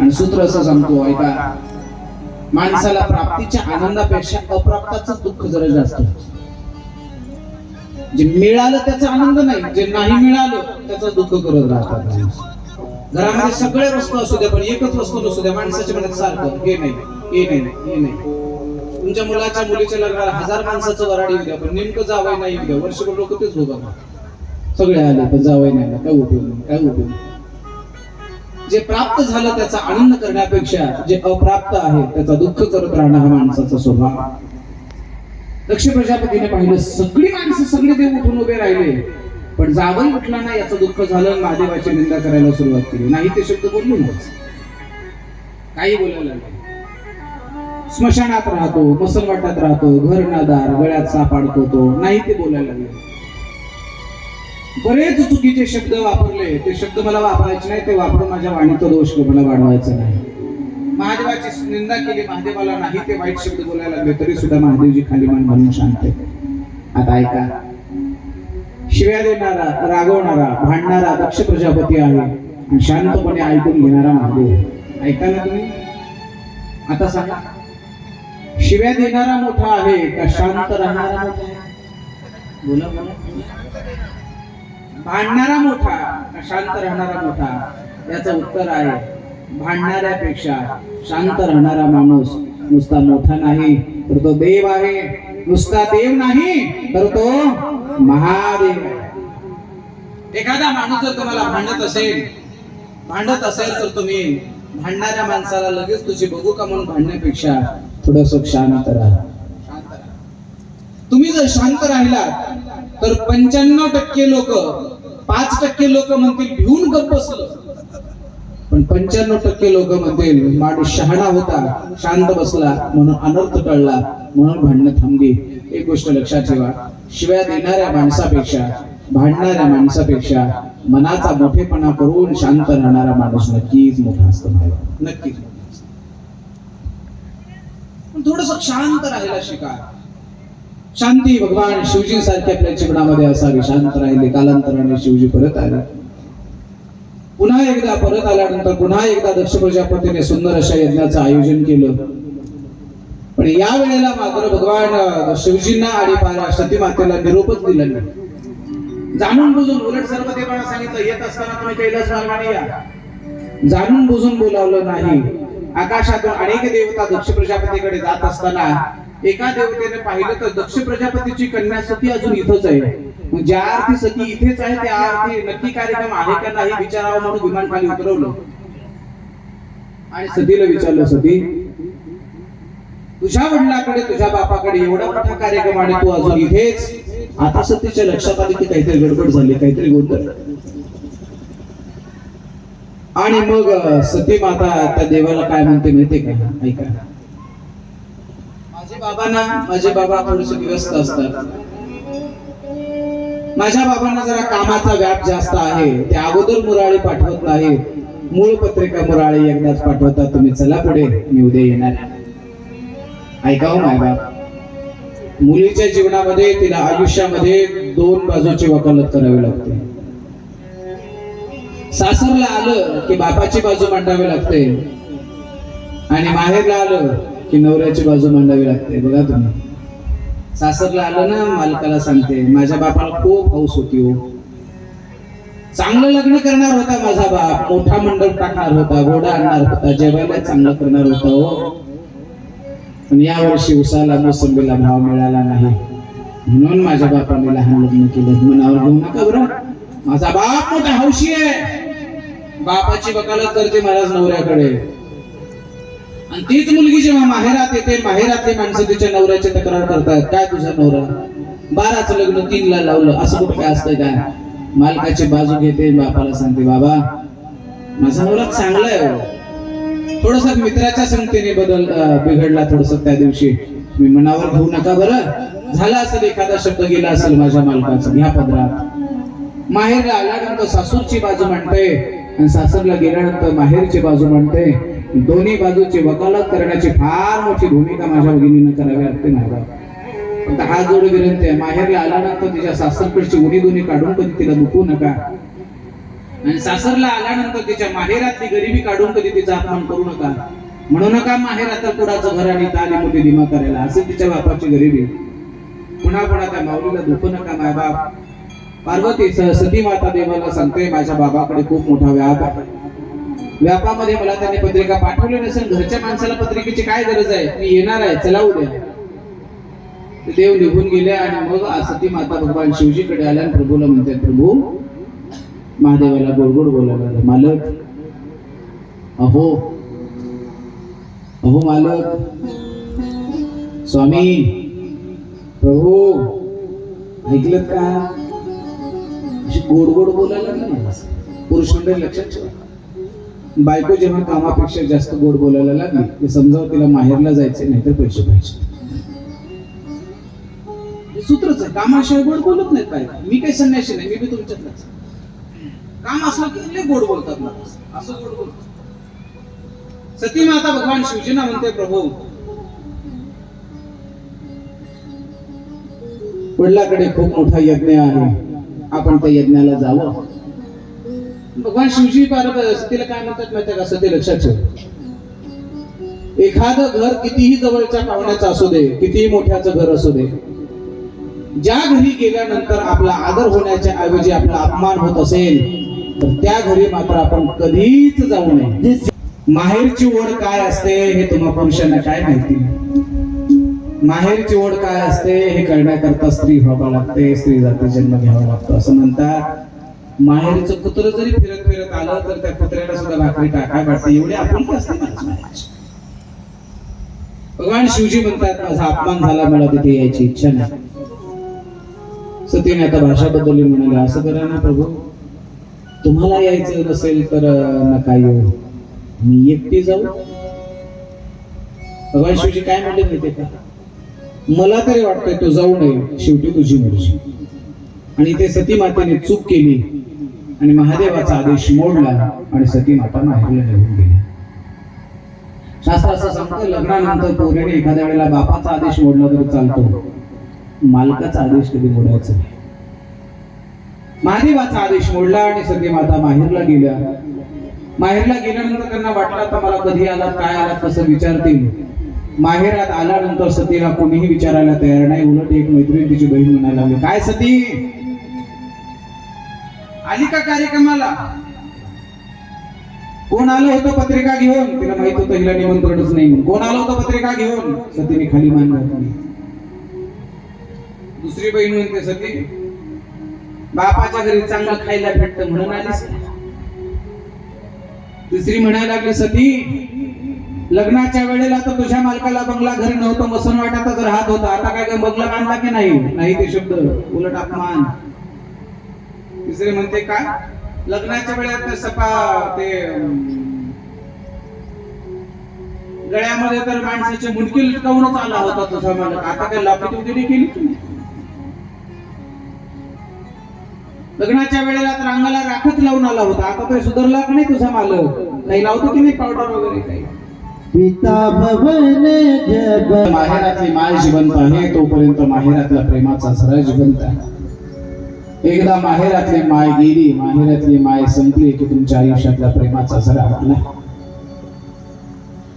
आणि सूत्र असं सांगतो ऐका. माणसाला प्राप्तीच्या आनंदापेक्षा अप्राप्ताच दुःख जरा जास्त जे मिळालं त्याचा आनंद नाही जे नाही मिळालं त्याचं दुःख करत राहतात घरामध्ये सगळ्या वस्तू असू द्या पण एकच वस्तू नसू द्या माणसाच्या मनात सारखं हे नाही हे नाही हे नाही. तुमच्या मुलाच्या मुलीच्या लग्नाला हजार माणसाचं वराड येऊ द्या पण नेमकं जावं नाही येऊ द्या. वर्षभर लोक तेच होत सगळे आले पण जावं नाही काय उपयोग नाही काय उपयोग नाही. जे प्राप्त झालं त्याचा आनंद करण्यापेक्षा जे अप्राप्त आहे त्याचा दुःख करत राहणं हा माणसाचा स्वभाव. दक्ष प्रजापतीने पाहिलं सगळी माणसं सगळे देव उठून उभे राहिले. पण जावई उठला नाही याचं दुःख झालं महादेवाची निंदा करायला सुरुवात केली. नाही ते शब्द बोलले काही बोलायला स्मशानात राहतो मसलवाटात राहतो घर नादार गळ्यात साप तो नाही ते बोलायला लागले बरेच चुकीचे शब्द वापरले. ते शब्द मला वापरायचे नाही ते वापरून माझ्या वाणीचा दोष मला वाढवायचा नाही. महादेवाची निंदा केली महादेवाला नाही ते वाईट शब्द बोलायला लागले तरी सुद्धा महादेवजी खाली मान म्हणून शांत आहे आता ऐका. शिव्या देणारा रागवणारा भांडणारा दक्ष प्रजापती आहे. आणि शांतपणे ऐकून घेणारा महादेव. ऐका ना तुम्ही? आता सांगा. शिव्या देणारा मोठा आहे का शांत राहणारा मोठा आहे? बोला बोला. भांडणारा मोठा का शांत राहणारा मोठा याचं उत्तर आहे भांडणाऱ्यापेक्षा शांत राहणारा माणूस नुसता मोठा नाही तर तो देव आहे. नुसता देव नाही तर तो महादेव आहे. एखादा माणूस जर तुम्हाला भांडत असेल भांडत असेल तर तुम्ही भांडणाऱ्या माणसाला लगेच तुझी बघू का म्हणून भांडण्यापेक्षा थोडस शांत राहा. शांत राहा. तुम्ही जर शांत राहिलात तर पंच्याण्णव टक्के लोक पाच टक्के लोक म्हणतील भिवून गप्प बसलं. पण पंच्याण्णव टक्के लोक म्हणतील माणूस शहाणा होता शांत बसला म्हणून अनर्थ कळला म्हणून भांडणं थांबली. एक गोष्ट लक्षात ठेवा शिव्या देणाऱ्या माणसापेक्षा भांडणाऱ्या माणसापेक्षा मनाचा मोठेपणा करून शांत राहणारा माणूस नक्कीच मोठा असतो नक्कीच. थोडस शांत राहायला शिका. शांती भगवान शिवजी सारखे आपल्या जीवनामध्ये असावी शांत राहिले कालांतराने शिवजी परत आले. पुन्हा एकदा परत आल्यानंतर पुन्हा एकदा दक्ष प्रजापतीने सुंदर अशा यज्ञाचं आयोजन केलं. पण या वेळेला मात्र भगवान शिवजींना आणि सती मातेला निरोपच दिला नाही. जाणून बुजून उलट सर्वदेवांना सांगितलं येत असताना तुम्ही कैलास मार्गाने या. जाणून बुजून बोलावलं नाही. आकाशातून अनेक देवता दक्ष प्रजापतीकडे जात असताना एका देवतेने पाहिलं तर दक्ष प्रजापतीची कन्या सती अजून इथंच आहे. ज्या अर्थी सती इथेच आहे त्या अर्थी नक्की कार्यक्रम आहे का नाही विचारावं म्हणून विमान खाली उतरवलं. आणि सतीला विचारलं सती तुझ्या वडिलाकडे तुझ्या बापाकडे एवढा मोठा कार्यक्रम आणि तू अजून इथेच. आता सतीच्या लक्षात आले की काहीतरी गडबड झाली काहीतरी गोंधळ. आणि मग सती माता त्या देवाला काय म्हणते माहिती का? ऐका. बाबांना माझे बाबा थोडेसे व्यस्त असतात. माझ्या बाबांना जरा कामाचा व्याप जास्त आहे. ते अगोदर मुराळी पाठवत नाही मूळ पत्रिका मुराळी एकदाच पाठवतात. तुम्ही चला पुढे. मी उद्या येणार ऐका हो मायबाप मुलीच्या जीवनामध्ये तिला आयुष्यामध्ये दोन बाजूची वकालत करावी लागते. सासरला आलं की बापाची बाजू मांडावी लागते. आणि माहेरला आलं की नवऱ्याची बाजू मांडावी लागते. बघा तुम्ही. सासरला आलं ना मालकाला सांगते माझ्या बापाला खूप हौस होती हो. चांगलं लग्न करणार होता माझा बाप. मोठा मंडप टाकणार होता घोडा आणणार होता जेवायला चांगलं करणार होता हो. पण या वर्षी उसाला मोसंबीला भाव मिळाला नाही. म्हणून माझ्या बापाने लहान लग्न केलं. मनावर घेऊ नका बरं. माझा बाप मोठा हौशी आहे. बापाची वकालत करते महाराज नवऱ्याकडे. आणि तीच मुलगी जेव्हा माहेरात येते माहेरातली माणसं तिच्या नवऱ्याची तक्रार करतात काय तुझा नवरा? बाराचं लग्न तीनला लावलं असं कुठं काय असतंय काय? मालकाची बाजू घेते बापाला सांगते बाबा माझा नवरा चांगला आहे हो. थोडस मित्राच्या संगतीने बदल बिघडला थोडस त्या दिवशी. मी मनावर घेऊ नका बरं. झाला असेल एखादा शब्द गेला असेल माझ्या मालकाचा ह्या पदरात. माहेरला आल्यानंतर सासूरची बाजू म्हणते आणि सासरला गेल्यानंतर माहेरची बाजू म्हणते दोन्ही बाजूची वकालत करण्याची फार मोठी भूमिका माझ्या भगिनीनं करावी लागते नाही फक्त हात जोड विनंती आहे माहेरला आल्यानंतर तिच्या सासरकडची उणी दोन्ही काढून कधी तिला दुखू नका. आणि सासरला आल्यानंतर तिच्या माहेरातली गरिबी काढून कधी तिचा अपमान करू नका. म्हणू नका माहेरात कुणाचं घर आणि ताली मोठी दिमा करायला. असे तिच्या बापाची गरिबी. पुन्हा पुन्हा त्या माऊलीला दुखू नका माय बाप पार्वती सती माता देवाला सांगते माझ्या बाबाकडे खूप मोठा व्याप आहे. व्यापामध्ये मला त्यांनी पत्रिका पाठवली नसेल घरच्या माणसाला पत्रिकेची काय गरज आहे? मी येणार आहे चला उद्या. ते देव निघून गेले आणि मग आ- सती माता भगवान शिवजीकडे आल्या आणि प्रभूला म्हणते प्रभू महादेवाला गोडगोड बोलायला मालक अहो अहो मालक स्वामी प्रभू ऐकलत का? गोडगोड गोड गोड बोलायला पुरुष मंडळी लक्षात ठेवा. बायको जेव्हा कामापेक्षा जास्त गोड बोलायला लागली ते समजावं तिला माहेरला जायचे नाही तर पैसे पाहिजे. सूत्रच आहे कामाशिवाय गोड बोलत नाहीत बायका. मी काही संन्याशी नाही मी बी तुमच्यातलाच काम असलं की लय गोड बोलतात असं गोड बोलतात. सती माता भगवान शिवजीना म्हणते प्रभू वडिलाकडे खूप मोठा यज्ञ आहे. आपण त्या यज्ञाला जावं. भगवान शिवजी सतीला काय म्हणतात माहिती का? सती लक्षात ठेव. एखादं घर कितीही जवळच्या पाहुण्याचं असू दे कितीही मोठ्याचं घर असू दे ज्या घरी गेल्यानंतर आपला आदर होण्याच्या ऐवजी आपला अपमान होत असेल तर त्या घरी मात्र आपण कधीच जाऊ नये. माहेरची ओढ काय असते हे तुम्हा पुरुषांना काय माहिती? माहेरची ओढ काय असते हे कळण्याकरता स्त्री व्हावं लागते स्त्री जाती जन्म घ्यावा लागतो असं म्हणतात. माहेरचं कुत्र जरी फिरत फिरत आलं तर त्या कुत्र्याला सुद्धा भाकरी टाकाय वाटते. एवढी आपण असते भगवान शिवजी म्हणतात माझा अपमान झाला मला तिथे यायची इच्छा नाही. सतीने आता भाषा बदलली म्हणाले असं करा ना प्रभू. तुम्हाला यायचं नसेल तर नका येऊ. मी एकटी जाऊ. भगवान शिवजी काय म्हणले माहितीये का? मला तरी वाटतंय तू जाऊ नये. शेवटी तुझी मर्जी. आणि ते सती मातेने चूक केली. आणि महादेवाचा आदेश मोडला आणि सती माता माहेरला निघून गेली. शास्त्र असं सांगतं लग्नानंतर पोरीने एखाद्या वेळेला बापाचा आदेश मोडला तरी चालतो. मालकाचा आदेश कधी मोडायचा नाही. महादेवाचा आदेश मोडला आणि सती माता माहेरला गेल्या. माहेरला गेल्यानंतर त्यांना वाटलं आता मला कधी आला काय आला कसं विचारतील? माहेरात आल्यानंतर सतीला कोणीही विचारायला तयार नाही. उलट एक मैत्रीण तिची बहीण म्हणायला लागली काय सती? आली का कार्यक्रमाला? कोण आलं होतं पत्रिका घेऊन? तिला माहीत होतं हिला निमंत्रणच नाही कोण आलं होतं पत्रिका घेऊन? सतीने खाली मान घातली दुसरी बहीण म्हणते सती बापाच्या घरी चांगलं खायला भेटत म्हणून आलीस तिसरी म्हणायला लागली सती लग्नाच्या वेळेला तर तुझ्या मालकाला बंगला घरी नव्हतं मसन वाटाचा हात होता आता काय काय बंगला बांधला की नाही? नाही ते शब्द उलट अपमान. तिसरे म्हणते काय? लग्नाच्या वेळेला ते सपा ते गळ्यामध्ये तर माणसाचे मुंडकी लटकावूनच आला होता तुझा मालक आता काय लापती उदिरी केली तुम्ही लग्नाच्या वेळेला तर अंगाला राखच लावून आला होता. आता तो सुधारला का नाही तुझा मालक? काही लावतो की नाही पावडर वगैरे काही? पिता भवन जग माहेरातली माय जिवंत आहे तोपर्यंत माहेरातल्या प्रेमाचा झरा जिवंत आहे. एकदा माहेरातली माय गेली माहेरातली माय संपली की तुमच्या आयुष्यातल्या प्रेमाचा जरा हटला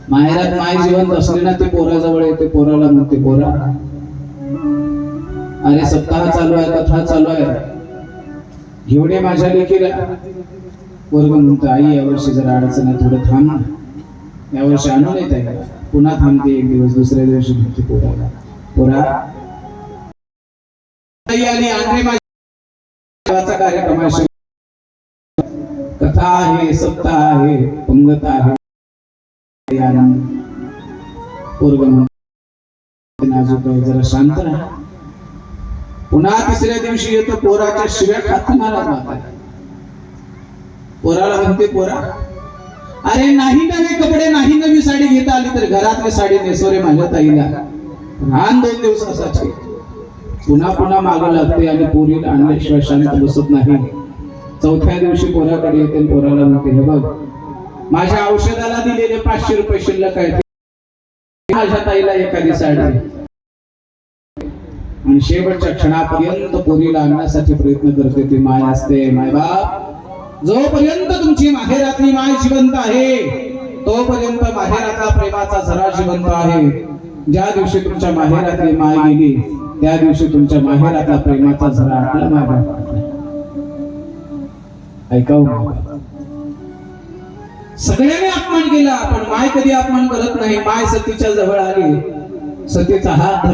माहेरात माय जिवंत असली ना ते पोराजवळ येते पोराला म्हणते पोरा अरे सप्ताह चालू आहे कथा चालू आहे. घेऊन ये माझ्या लेकीला. पोरग म्हणतो आई यावर्षी जरा अडचण आहे थोडं थांब यावर्षी आणून येत. आहे पुन्हा थांबते एक दिवस दुसऱ्या दिवशी म्हणते पोराला. पोरा आई आली आणले कार्यक्रम आहे. कथा आहे सप्ताह आहे पंगत आहे. नाजूक आहे जरा शांत राहा. पुन्हा तिसऱ्या दिवशी येतो पोराच्या शिव्या खात नाराज पोराला म्हणते पोरा अरे नाही नवे कपडे नाही नवी साडी घेता आली तर घरातली साडी नेसोरे माझ्या ताईला. लहान दोन दिवसासाठी. पुन्हा पुन्हा मागं लागते आणि पोरीला आणल्याशिवाय शांत बसत नाही. चौथ्या दिवशी पोराकडे येते आणि पोराला म्हणते हे बघ माझ्या औषधाला दिलेले पाचशे रुपये शिल्लक आहेत. माझ्या ताईला एखादी साडी आणि शेवटच्या क्षणापर्यंत पोरीला आणण्यासाठी प्रयत्न करते ती माय असते माय बाप जोपर्यंत तुमची माहेरातली माय जिवंत आहे तोपर्यंत माहेरातला प्रेमाचा झरा जिवंत आहे. ज्या दिवशी तुमच्या माहेरातली माय गेली त्या दिवशी तुमच्या माहेरातला प्रेमाचा झरा आपल्या मागे ऐकाव सगळ्यांनी अपमान केला पण माय कधी अपमान करत नाही. माय सतीच्या जवळ आली. सतीचा हात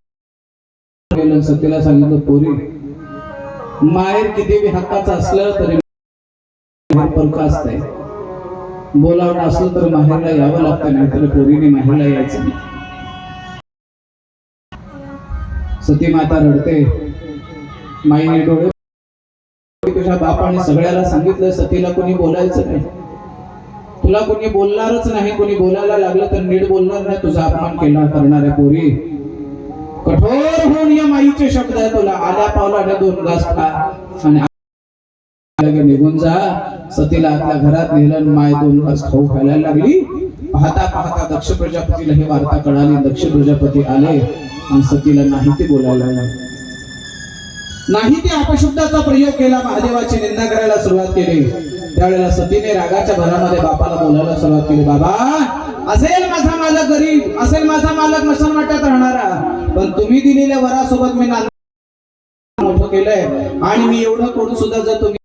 धरला. सतीला सांगितलं पोरी माहेर किती बी हक्काचं असलं तरी माहेर परका असतंय. बोलावणं असलं तर माहेरला यावं लागतं नाही तर पोरीने माहेरला यायचं नाही. सती माता रडते. माईने डोळे तुझ्या बापाने सगळ्याला सांगितलं सतीला कोणी बोलायचं नाही. तुला कोणी बोलणारच नाही कोणी बोलायला लागलं तर नीट बोलणार नाही. तुझा अपमान केला करणाऱ्या पोरी. कठोर होऊन या माईचे शब्द आहे तुला. आल्या पावलाने दोन घास खा. आणि निघून जा. सतीला आपल्या घरात नेलं माय दोन घास खाऊ खायला लागली. पाहता पाहता दक्ष प्रजापतीला हे वार्ता कळाली. दक्ष प्रजापती आले. आणि सतीला नाही ते बोलायला. नाही ते अपशब्दाचा प्रयोग केला महादेवाची निंदा करायला सुरुवात केली. त्यावेळेला सतीने रागाच्या भरामध्ये बापाला बोलायला सुरुवात केली बाबा असेल माझा मालक गरीब असेल माझा मालक मसन वाटत राहणारा पण तुम्ही दिलेल्या वरासोबत मी नांद मोठं केलंय आणि मी एवढं करून सुद्धा जर तुम्ही